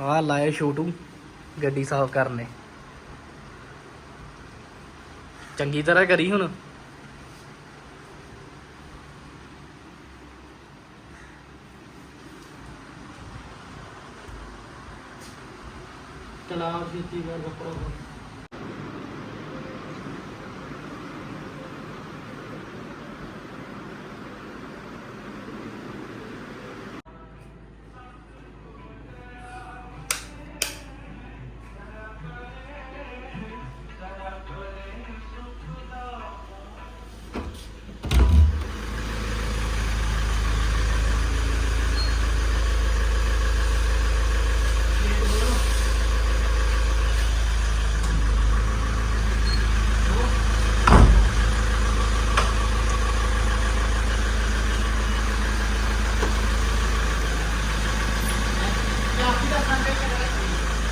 ਆ ਲਾਏ ਛੋਟੂ ਗੱਡੀ ਸਾਫ਼ ਕਰਨੇ ਚੰਗੀ ਤਰ੍ਹਾਂ ਕਰੀ ਹੁਣ। ਚਲਾ ਛੇਤੀ ਕਰ ਕੱਪੜਾ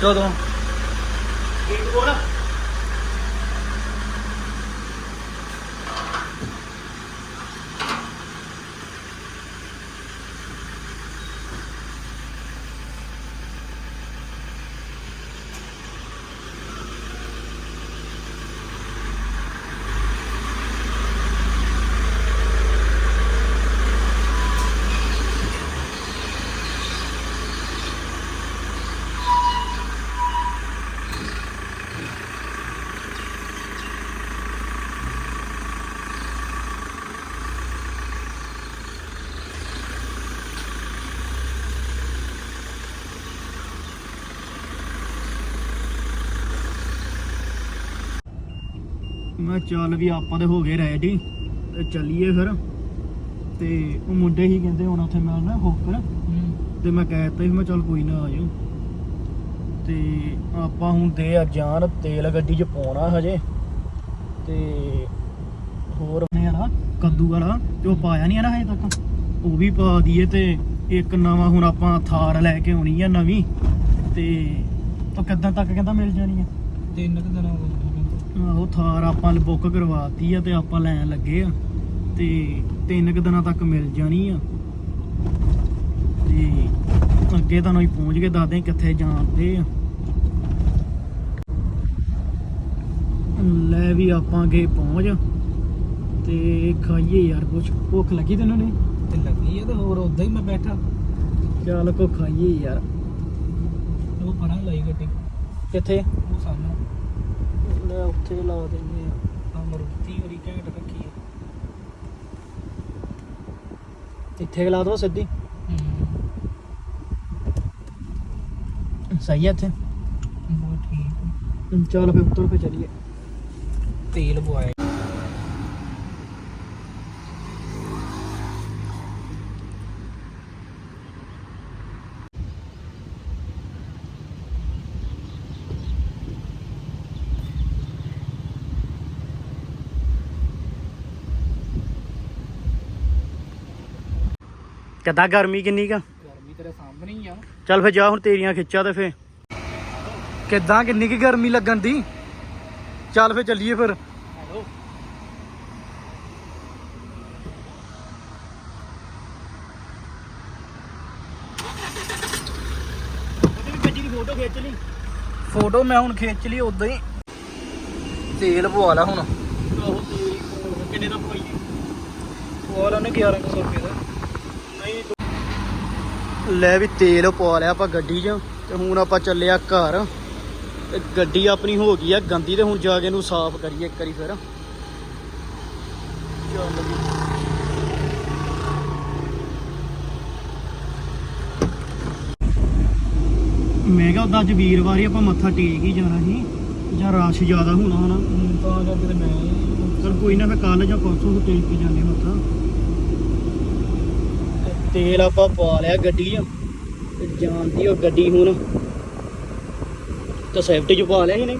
ਕਦੋਂ? ਇੱਕ ਬੋਲ ਮੈਂ ਚੱਲ ਵੀ ਆਪਾਂ ਤੇ ਹੋ ਗਏ ਰੈਡੀ, ਤੇ ਚੱਲੀਏ ਫਿਰ। ਤੇ ਉਹ ਮੁੰਡੇ ਹੀ ਕਹਿੰਦੇ ਹੁਣ ਉੱਥੇ ਮੈਂ ਨਾ ਹੋਕਰ, ਤੇ ਮੈਂ ਕਹਿ ਦਿੱਤਾ ਸੀ, ਮੈਂ ਚੱਲ ਕੋਈ ਨਾ ਆ ਜਾਊ ਤੇ ਆਪਾਂ ਹੁਣ ਦੇ ਆ ਜਾਨ, ਤੇਲ ਗੱਡੀ 'ਚ ਪਾਉਣਾ ਹਜੇ। ਤੇ ਹੋਰ ਨੇ ਆ ਕੱਦੂ ਵਾਲਾ, ਤੇ ਉਹ ਪਾਇਆ ਨਹੀਂ ਆ ਨਾ ਹਜੇ ਤੱਕ। ਉਹ ਵੀ ਪਾ ਦਈਏ ਤੇ ਇੱਕ ਨਵਾਂ ਹੁਣ ਆਪਾਂ ਥਾਰ ਲੈ ਕੇ ਆਉਣੀ ਆ ਨਵੀਂ। ਤੇ ਉਹ ਕਿੱਦਾਂ ਤੱਕ ਕਹਿੰਦਾ ਮਿਲ ਜਾਣੀ ਆ। ਤਿੰਨ ਕੁ ਦਿਨਾਂ ਆਹੋ ਥਾਰ ਆਪਾਂ ਬੁੱਕ ਕਰਵਾਤੀ ਆ ਤੇ ਆਪਾਂ ਲੈਣ ਲੱਗੇ ਆ। ਤੇ ਤਿੰਨ ਕੁ ਦਿਨਾਂ ਤੱਕ ਮਿਲ ਜਾਣੀ ਆ। ਤੇ ਅੱਗੇ ਤੁਹਾਨੂੰ ਹੀ ਪਹੁੰਚ ਕੇ ਦੱਸਦੇ ਕਿੱਥੇ ਜਾਂਦੇ ਆ। ਲੈ ਵੀ ਆਪਾਂ ਗਏ ਪਹੁੰਚ। ਤੇ ਖਾਈਏ ਯਾਰ ਕੁਛ। ਭੁੱਖ ਲੱਗੀ ਤੈਨੂੰ ਨਹੀਂ? ਤੇ ਲੱਗੀ ਆ ਤੇ ਹੋਰ ਉਦਾਂ ਹੀ ਮੈਂ ਬੈਠਾ। ਚੱਲ ਕੋ ਖਾਈਏ ਯਾਰ। ਉਹ ਪਰਾਂ ਲਾਈ ਗੱਡੀ। ਕਿੱਥੇ? ਉਹ ਸਾਨੂੰ ਲੈ ਉੱਥੇ ਲਾ ਦਿੰਦੇ ਆ। ਆ ਮਰੂਤੀ ਹੋਰੀ ਘੈਂਟ ਰੱਖੀ ਆ। ਇੱਥੇ ਲਾ ਦੋ ਸਿੱਧੀ। ਸਹੀ ਹੈ ਇੱਥੇ? ਬਹੁਤ ਠੀਕ ਆ। ਚੱਲ ਫੇ ਉੱਤਰ ਕੇ ਚੱਲੀਏ। ਤੇਲ ਪਵਾਇਆ। ਕਿੱਦਾਂ ਗਰਮੀ ਕਿੰਨੀ ਕਾ? ਗਰਮੀ ਤੇਰੇ ਸਾਹਮਣੇ ਹੀ ਆ। ਚੱਲ ਫੇ ਜਾ ਹੁਣ ਤੇਰੀਆਂ ਖਿੱਚਾਂ ਤੇ ਫੇ ਕਿੱਦਾਂ ਕਿੰਨੀ ਕੀ ਗਰਮੀ ਲੱਗਣ ਦੀ? ਚੱਲ ਫੇ ਚੱਲੀਏ ਫਿਰ। ਹੈਲੋ ਉਹਦੀ ਵੀ ਗੱਡੀ ਦੀ ਫੋਟੋ ਖਿੱਚ ਲਈ। ਫੋਟੋ ਮੈਂ ਹੁਣ ਖਿੱਚ ਲਈ ਉਦਾਂ ਹੀ ਤੇਲ ਪਵਾ ਲਾ ਹੁਣ। ਆਹੋ ਤੇਲ ਕਿੰਨੇ ਦਾ ਪਵਾਈਏ? ਪਵਾ ਲਾ ਨੇ 1100 ਰੁਪਏ ਦਾ। ਨਹੀਂ ਲੈ ਵੀ ਤੇਲ ਪਵਾ ਲਿਆ ਆਪਾਂ ਗੱਡੀ 'ਚ ਤੇ ਹੁਣ ਆਪਾਂ ਚੱਲਿਆ ਘਰ। ਤੇ ਗੱਡੀ ਆਪਣੀ ਹੋ ਗਈ ਆ ਗੰਦੀ ਤੇ ਹੁਣ ਜਾ ਕੇ ਇਹਨੂੰ ਸਾਫ਼ ਕਰੀਏ ਇੱਕ ਵਾਰੀ ਫਿਰ। ਚੱਲ ਵੀ ਮੈਂ ਕਿਹਾ ਉਦਾਂ ਅੱਜ ਵੀਰਵਾਰ ਹੀ ਆਪਾਂ ਮੱਥਾ ਟੇਕ ਹੀ ਜਾਣਾ ਸੀ ਜਾਂ ਰਸ਼ ਜ਼ਿਆਦਾ ਹੋਣਾ ਹਨਾ। ਹੁਣ ਤਾਂ ਕਰਕੇ ਤੇ ਮੈਂ ਚਲ ਕੋਈ ਨਾ ਫੇ ਕੱਲ ਜਾਂ ਪਰਸੋਂ ਨੂੰ ਟੇਕ ਕੇ ਜਾਂਦੇ ਮੱਥਾ। ਤੇਲ ਆਪਾਂ ਪਾ ਲਿਆ ਗੱਡੀ 'ਚ। ਤੇ ਜਾਂਦੀ ਉਹ ਗੱਡੀ ਹੁਣ। ਤਾਂ ਸੇਫਟੀ 'ਚ ਪਾ ਲਿਆ ਹੀ ਨਹੀਂ?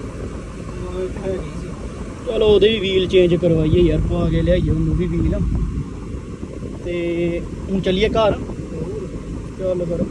ਚਲੋ ਉਹਦੇ ਵੀ ਵੀਲ ਚੇਂਜ ਕਰਵਾਈਏ ਯਾਰ, ਪਾ ਕੇ ਲਿਆਈਏ, ਉਹਨੂੰ ਵੀ ਵੀਲ ਤੇ ਹੁਣ ਚੱਲੀਏ ਘਰ। ਚੱਲ ਫਿਰ।